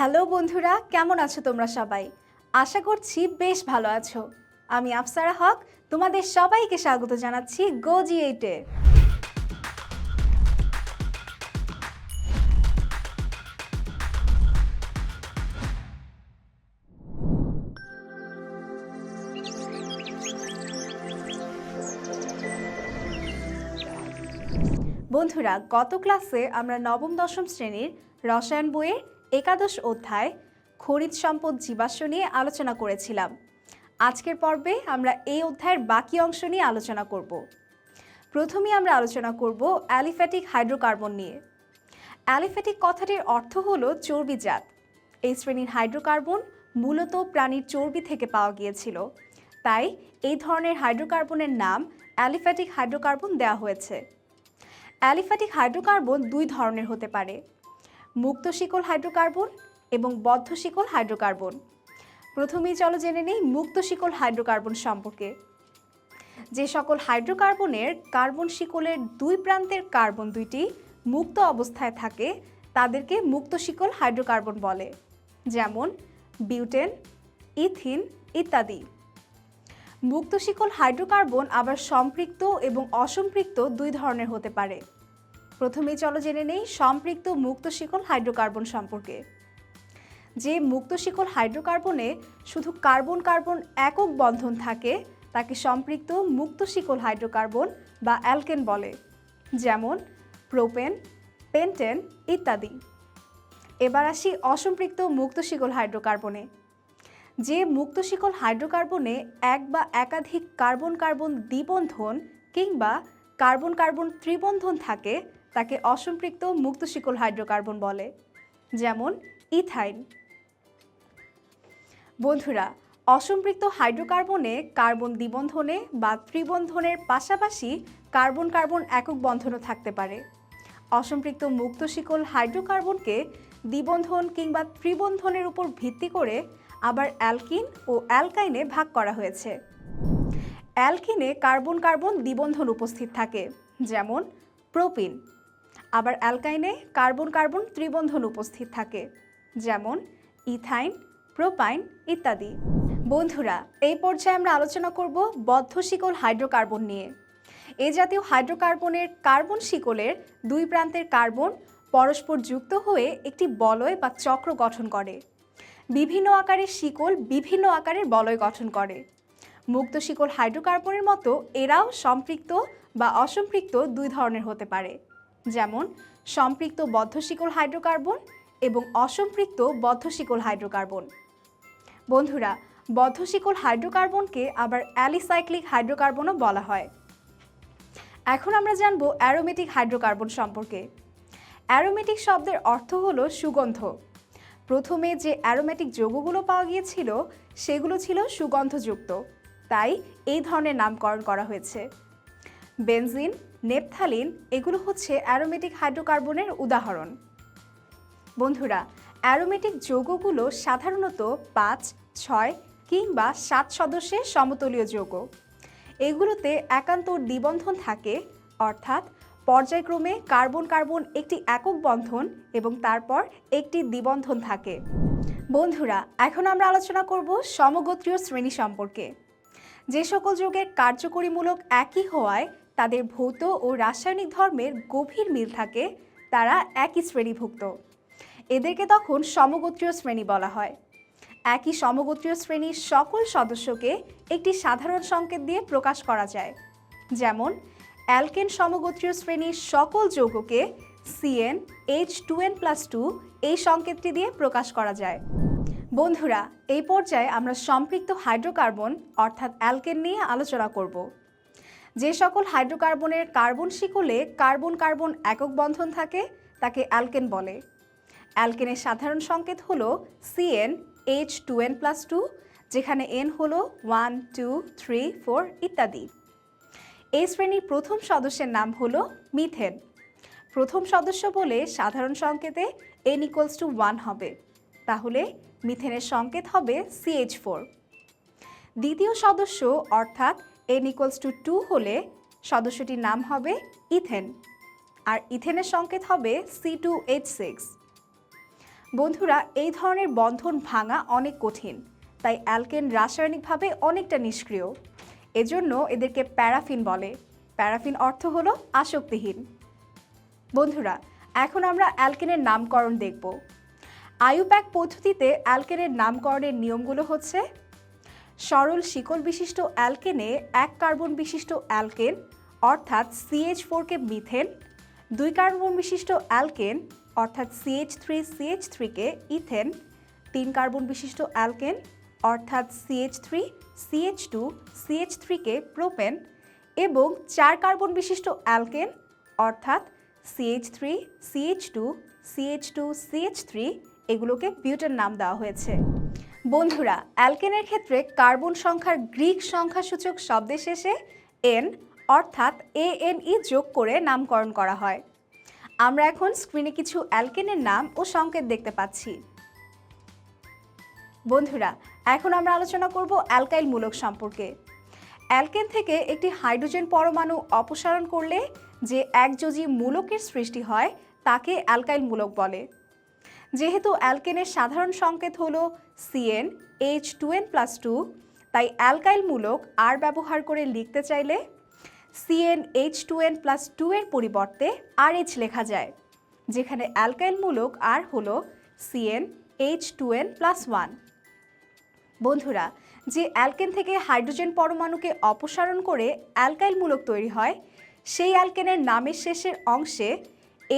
Hello বন্ধুরা, কেমন আছো তোমরা সবাই? আশা করছি বেশ ভালো আছো। আমি আফসারা হক, তোমাদের সবাইকে স্বাগত জানাচ্ছি গোজি এইটে বন্ধুরা, গত ক্লাসে আমরা নবম দশম শ্রেণির রসায়ন বইয়ের একাদশ অধ্যায় খনিজ সম্পদ জীবাশ্ম নিয়ে আলোচনা করেছিলাম। আজকের পর্বে আমরা এই অধ্যায়ের বাকি অংশ নিয়ে আলোচনা করব। প্রথমেই আমরা আলোচনা করব অ্যালিফ্যাটিক হাইড্রোকার্বন নিয়ে। অ্যালিফ্যাটিক কথাটির অর্থ হলো চর্বিজাত এই শ্রেণির হাইড্রোকার্বন মূলত প্রাণীর চর্বি থেকে পাওয়া গিয়েছিল। তাই এই ধরনের হাইড্রোকার্বনের নাম অ্যালিফ্যাটিক হাইড্রোকার্বন দেওয়া হয়েছে। অ্যালিফ্যাটিক হাইড্রোকার্বন দুই ধরনের হতে পারে। মুক্ত শিকল হাইড্রোকার্বন এবং বদ্ধ শিকল হাইড্রোকার্বন। প্রথমেই চলো জেনে নেই মুক্ত শিকল হাইড্রোকার্বন সম্পর্কে। যে সকল হাইড্রোকার্বনের কার্বন শিকলের দুই প্রান্তের কার্বন দুইটি মুক্ত অবস্থায় থাকে, তাদেরকে মুক্ত শিকল হাইড্রোকার্বন বলে। যেমন বিউটেন, ইথিন ইত্যাদি। মুক্ত শিকল হাইড্রোকার্বন আবার সম্পৃক্ত এবং অসম্পৃক্ত দুই ধরনের হতে পারে। প্রথমেই চলো জেনে নেই সম্পৃক্ত মুক্ত শিকল হাইড্রোকার্বন সম্পর্কে। যে মুক্ত শিকল হাইড্রোকার্বনে শুধু কার্বন কার্বন একক বন্ধন থাকে, তাকে সম্পৃক্ত মুক্ত শিকল হাইড্রোকার্বন বা অ্যালকেন বলে, যেমন প্রোপেন, পেন্টেন ইত্যাদি। এবার আসি অসম্পৃক্ত মুক্ত শিকল হাইড্রোকার্বনে। যে মুক্ত শিকল হাইড্রোকার্বনে এক বা একাধিক কার্বন কার্বন দ্বিবন্ধন কিংবা কার্বন কার্বন ত্রিবন্ধন থাকে তাকে অসম্পৃক্ত মুক্ত শিকল হাইড্রোকার্বন বলে, যেমন ইথাইন। বন্ধুরা, অসম্পৃক্ত হাইড্রোকার্বনে কার্বন দ্বিবন্ধনে বা ত্রিবন্ধনের পাশাপাশি কার্বন কার্বন একক বন্ধনও থাকতে পারে। অসম্পৃক্ত মুক্ত শিকল হাইড্রোকার্বনকে দ্বিবন্ধন কিংবা ত্রিবন্ধনের উপর ভিত্তি করে আবার অ্যালকিন ও অ্যালকাইনে ভাগ করা হয়েছে। অ্যালকিনে কার্বন কার্বন দ্বিবন্ধন উপস্থিত থাকে, যেমন প্রোপিন। আবার অ্যালকাইনে কার্বন কার্বন ত্রিবন্ধন উপস্থিত থাকে, যেমন ইথাইন, প্রোপাইন ইত্যাদি। বন্ধুরা, এই পর্যায়ে আমরা আলোচনা করব বদ্ধ শিকল হাইড্রোকার্বন নিয়ে। এ জাতীয় হাইড্রোকার্বনের কার্বন শিকলের দুই প্রান্তের কার্বন পরস্পর যুক্ত হয়ে একটি বলয় বা চক্র গঠন করে। বিভিন্ন আকারের শিকল বিভিন্ন আকারের বলয় গঠন করে। মুক্ত শিকল হাইড্রোকার্বনের মতো এরাও সম্পৃক্ত বা অসম্পৃক্ত দুই ধরনের হতে পারে। যেমন সম্পৃক্ত বদ্ধ শিকল হাইড্রোকার্বন এবং অসম্পৃক্ত বদ্ধ শিকল হাইড্রোকার্বন। বন্ধুরা বদ্ধ শিকল হাইড্রোকার্বনকে আবার অ্যালিসাইক্লিক হাইড্রোকার্বনও বলা হয়। এখন আমরা জানব অ্যারোমেটিক হাইড্রোকার্বন সম্পর্কে। অ্যারোমেটিক শব্দের অর্থ হলো সুগন্ধ। প্রথমে যে অ্যারোমেটিক যৌগগুলো পাওয়া গিয়েছিল, সেগুলো ছিল সুগন্ধযুক্ত। তাই এই ধরনের নামকরণ করা হয়েছে। বেনজিন নেপথালিন এগুলো হচ্ছে অ্যারোমেটিক হাইড্রোকার্বনের উদাহরণ। বন্ধুরা, অ্যারোমেটিক যৌগগুলো সাধারণত পাঁচ, ছয় কিংবা সাত সদস্যের সমতলীয় যৌগ। এগুলোতে একান্ত দ্বিবন্ধন থাকে, অর্থাৎ পর্যায়ক্রমে কার্বন কার্বন একটি একক বন্ধন এবং তারপর একটি দ্বিবন্ধন থাকে। বন্ধুরা, এখন আমরা আলোচনা করব সমগোত্রীয় শ্রেণি সম্পর্কে। যে সকল যৌগের কার্যকরীমূলক একই হওয়ায় তাদের ভৌত ও রাসায়নিক ধর্মের গভীর মিল থাকে, তারা একই শ্রেণীভুক্ত। এদেরকে তখন সমগোত্রীয় শ্রেণি বলা হয়। একই সমগোত্রীয় শ্রেণির সকল সদস্যকে একটি সাধারণ সংকেত দিয়ে প্রকাশ করা যায়। যেমন, অ্যালকেন সমগোত্রীয় শ্রেণির সকল যৌগকে C N H two N plus two এই সংকেতটি দিয়ে প্রকাশ করা যায়। বন্ধুরা, এই পর্যায়ে আমরা সম্পৃক্ত হাইড্রোকার্বন, অর্থাৎ অ্যালকেন নিয়ে আলোচনা করব। যে সকল হাইড্রোকার্বনের কার্বন শিকলে কার্বন কার্বন একক বন্ধন থাকে, তাকে অ্যালকেন বলে। অ্যালকেনের সাধারণ সংকেত হলো C N H two N plus two যেখানে এন হল ওয়ান টু থ্রি ফোর ইত্যাদি। এই শ্রেণির প্রথম সদস্যের নাম হল মিথেন। প্রথম সদস্য বলে সাধারণ সংকেতে এন ইকুয়ালস টু ওয়ান হবে। তাহলে মিথেনের সংকেত হবে সিএইচ ফোর দ্বিতীয় সদস্য অর্থাৎ এন ইকুয়ালস টু টু হলে সদস্যটির নাম হবে ইথেন। আর ইথেনের সংকেত হবে সি টু এইচ সিক্স বন্ধুরা, এই ধরনের বন্ধন ভাঙা অনেক কঠিন, তাই অ্যালকেন রাসায়নিকভাবে অনেকটা নিষ্ক্রিয়। এজন্য এদেরকে প্যারাফিন বলে। প্যারাফিন অর্থ হলো আসক্তিহীন। বন্ধুরা, এখন আমরা অ্যালকেনের নামকরণ দেখব। আয়ুপ্যাক পদ্ধতিতে অ্যালকেনের নামকরণের নিয়মগুলো হচ্ছে সরল শিকল বিশিষ্ট অ্যালকেনে এক কার্বন বিশিষ্ট অ্যালকেন অর্থাৎ সিএইচ ফোরকে মিথেন দুই কার্বন বিশিষ্ট অ্যালকেন অর্থাৎ C H three C H থ্রিকে ethane তিন কার্বন বিশিষ্ট অ্যালকেন অর্থাৎ C H three C H two C H থ্রিকে propane এবং চার কার্বন বিশিষ্ট অ্যালকেন অর্থাৎ C H three C H two C H two C H three এগুলোকে বিউটের নাম দেওয়া হয়েছে বন্ধুরা, অ্যালকেনের ক্ষেত্রে কার্বন সংখ্যার গ্রিক সংখ্যাসূচক শব্দে শেষে এন, অর্থাৎ এ এন ই যোগ করে নামকরণ করা হয়। আমরা এখন স্ক্রিনে কিছু অ্যালকেনের নাম ও সংকেত দেখতে পাচ্ছি। বন্ধুরা, এখন আমরা আলোচনা করব অ্যালকাইল মূলক সম্পর্কে। অ্যালকেন থেকে একটি হাইড্রোজেন পরমাণু অপসারণ করলে যে একযোজী মূলকের সৃষ্টি হয়, তাকে অ্যালকাইল মূলক বলে। যেহেতু অ্যালকেনের সাধারণ সংকেত হল C N H two N plus two তাই অ্যালকাইল মূলক আর ব্যবহার করে লিখতে চাইলে C N H two N plus two এর পরিবর্তে আর এইচ লেখা যায়, যেখানে অ্যালকাইল মূলক আর হল C N H two N plus one বন্ধুরা, যে অ্যালকেন থেকে হাইড্রোজেন পরমাণুকে অপসারণ করে অ্যালকাইল মূলক তৈরি হয়, সেই অ্যালকেনের নামের শেষের অংশে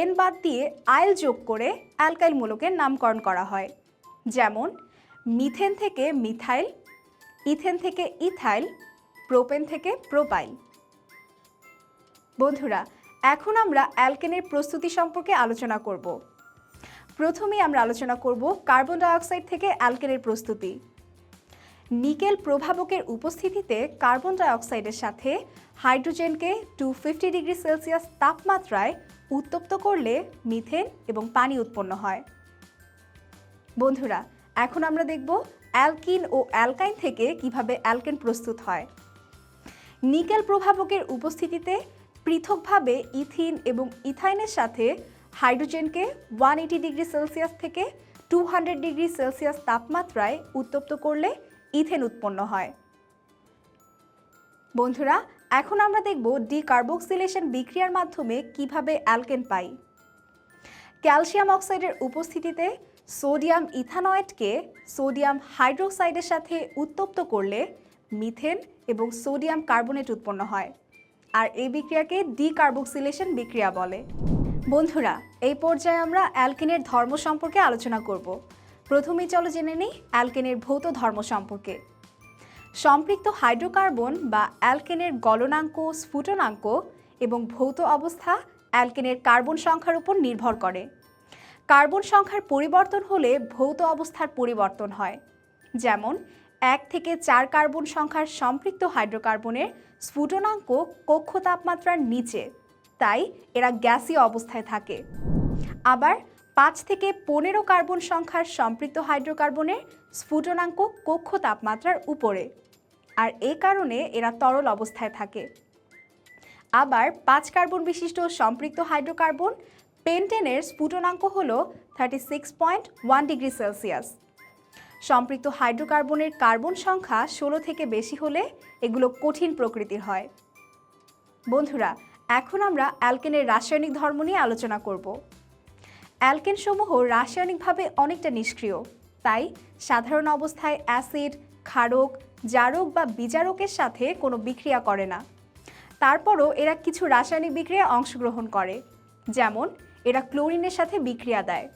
এন বাদ দিয়ে আইল যোগ করে অ্যালকাইল মূলকের নামকরণ করা হয়, যেমন মিথেন থেকে মিথাইল, ইথেন থেকে ইথাইল, প্রোপেন থেকে প্রোপাইল। বন্ধুরা, এখন আমরা অ্যালকেনের প্রস্তুতি সম্পর্কে আলোচনা করব। প্রথমেই আমরা আলোচনা করব কার্বন ডাইঅক্সাইড থেকে অ্যালকেনের প্রস্তুতি। নিকেল প্রভাবকের উপস্থিতিতে কার্বন ডাইঅক্সাইডের সাথে হাইড্রোজেনকে টু ফিফটি ডিগ্রি সেলসিয়াস তাপমাত্রায় উত্তপ্ত করলে মিথেন এবং পানি উৎপন্ন হয়। বন্ধুরা এখন আমরা দেখব অ্যালকিন ও অ্যালকাইন থেকে কীভাবে অ্যালকেন প্রস্তুত হয়। নিকেল প্রভাবকের উপস্থিতিতে পৃথকভাবে ইথিন এবং ইথাইনের সাথে হাইড্রোজেনকে ওয়ান এইটি ডিগ্রি সেলসিয়াস থেকে টু হান্ড্রেড ডিগ্রি সেলসিয়াস তাপমাত্রায় উত্তপ্ত করলে ইথেন উৎপন্ন হয়। বন্ধুরা, এখন আমরা দেখব ডিকার্বক্সিলেশন বিক্রিয়ার মাধ্যমে কীভাবে অ্যালকেন পাই। ক্যালসিয়াম অক্সাইডের উপস্থিতিতে সোডিয়াম ইথানয়েডকে সোডিয়াম হাইড্রোক্সাইডের সাথে উত্তপ্ত করলে মিথেন এবং সোডিয়াম কার্বনেট উৎপন্ন হয়। আর এই বিক্রিয়াকে ডিকার্বক্সিলেশন বিক্রিয়া বলে। বন্ধুরা, এই পর্যায়ে আমরা অ্যালকেনের ধর্ম সম্পর্কে আলোচনা করব। প্রথমেই চলো জেনে নিই অ্যালকেনের ভৌত ধর্ম সম্পর্কে। সম্পৃক্ত হাইড্রোকার্বন বা অ্যালকেনের গলনাঙ্ক, স্ফুটনাঙ্ক এবং ভৌত অবস্থা অ্যালকেনের কার্বন সংখ্যার উপর নির্ভর করে। কার্বন সংখ্যার পরিবর্তন হলে ভৌত অবস্থার পরিবর্তন হয়। যেমন, এক থেকে চার কার্বন সংখ্যার সম্পৃক্ত হাইড্রোকার্বনের স্ফুটনাঙ্ক কক্ষ তাপমাত্রার নিচে, তাই এরা গ্যাসীয় অবস্থায় থাকে। আবার, পাঁচ থেকে পনেরো কার্বন সংখ্যার সম্পৃক্ত হাইড্রোকার্বনের স্ফুটনাঙ্ক কক্ষ তাপমাত্রার উপরে, আর এ কারণে এরা তরল অবস্থায় থাকে। আবার, পাঁচ কার্বন বিশিষ্ট সম্পৃক্ত হাইড্রোকার্বন পেন্টেনের স্ফুটনাঙ্ক হল thirty six point one degree Celsius সম্পৃক্ত হাইড্রোকার্বনের কার্বন সংখ্যা ষোলো থেকে বেশি হলে এগুলো কঠিন প্রকৃতির হয়। বন্ধুরা, এখন আমরা অ্যালকেনের রাসায়নিক ধর্ম নিয়ে আলোচনা করব। অ্যালকেনসমূহ রাসায়নিকভাবে অনেকটা নিষ্ক্রিয়, তাই সাধারণ অবস্থায় অ্যাসিড, ক্ষারক, জারক বা বিজারকের সাথে কোনো বিক্রিয়া করে না। তারপরও এরা কিছু রাসায়নিক বিক্রিয়ায় অংশগ্রহণ করে, যেমন এরা ক্লোরিনের সাথে বিক্রিয়া দেয়।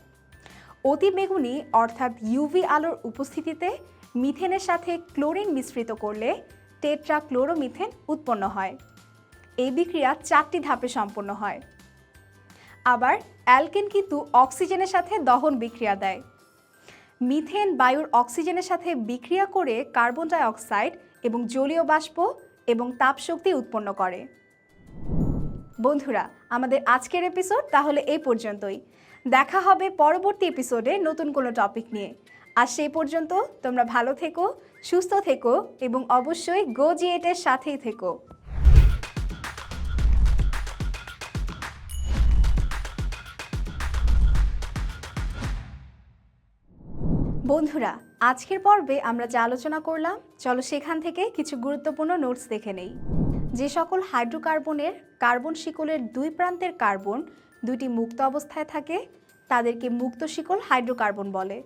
অতি বেগুনি অর্থাৎ ইউভি আলোর উপস্থিতিতে মিথেনের সাথে ক্লোরিন মিশ্রিত করলে টেট্রা ক্লোরোমিথেন উৎপন্ন হয়। এই বিক্রিয়া চারটি ধাপে সম্পন্ন হয়। আবার অ্যালকেন কিন্তু অক্সিজেনের সাথে দহন বিক্রিয়া দেয়। মিথেন বায়ুর অক্সিজেনের সাথে বিক্রিয়া করে কার্বন ডাই অক্সাইড এবং জলীয় বাষ্প এবং তাপশক্তি উৎপন্ন করে। বন্ধুরা, আমাদের আজকের এপিসোড তাহলে এই পর্যন্তই। দেখা হবে পরবর্তী এপিসোডে নতুন কোনো টপিক নিয়ে। আর সেই পর্যন্ত তোমরা ভালো থেকো, সুস্থ থেকো এবং অবশ্যই গো জিএটের সাথেই থেকো। বন্ধুরা, আজকের পর্বে আমরা যা আলোচনা করলাম, চলো সেখান থেকে কিছু গুরুত্বপূর্ণ নোটস দেখে নেই। যে সকল হাইড্রোকার্বনের কার্বন শিকলের দুই প্রান্তের কার্বন দুটি মুক্ত অবস্থায় থাকে, তাদেরকে মুক্ত শিকল হাইড্রোকার্বন বলে।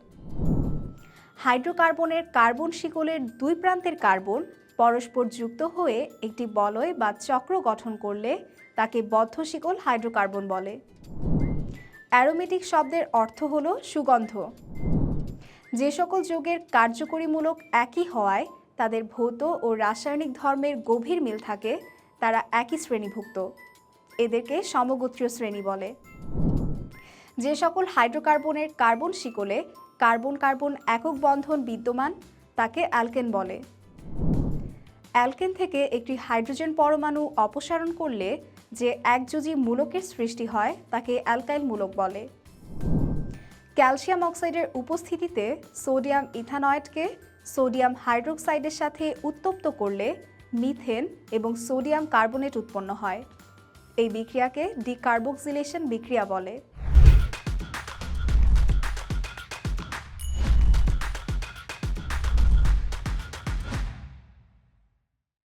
হাইড্রোকার্বনের কার্বন শিকলের দুই প্রান্তের কার্বন পরস্পর যুক্ত হয়ে একটি বলয় বা চক্র গঠন করলে তাকে বদ্ধ শিকল হাইড্রোকার্বন বলে। অ্যারোমেটিক শব্দের অর্থ হল সুগন্ধ। যে সকল যৌগের কার্যকরীমূলক একই হওয়ায় তাদের ভৌত ও রাসায়নিক ধর্মের গভীর মিল থাকে, তারা একই শ্রেণীভুক্ত। এদেরকে সমগোত্রীয় শ্রেণি বলে। যে সকল হাইড্রোকার্বনের কার্বন শিকলে কার্বন কার্বন একক বন্ধন বিদ্যমান, তাকে অ্যালকেন বলে। অ্যালকেন থেকে একটি হাইড্রোজেন পরমাণু অপসারণ করলে যে একযোজী মূলকের সৃষ্টি হয়, তাকে অ্যালকাইল মূলক বলে। ক্যালসিয়াম অক্সাইডের উপস্থিতিতে সোডিয়াম ইথানয়েডকে সোডিয়াম হাইড্রোক্সাইডের সাথে উত্তপ্ত করলে মিথেন এবং সোডিয়াম কার্বনেট উৎপন্ন হয়। এই বিক্রিয়াকে ডিকার্বক্সিলেশন বিক্রিয়া বলে।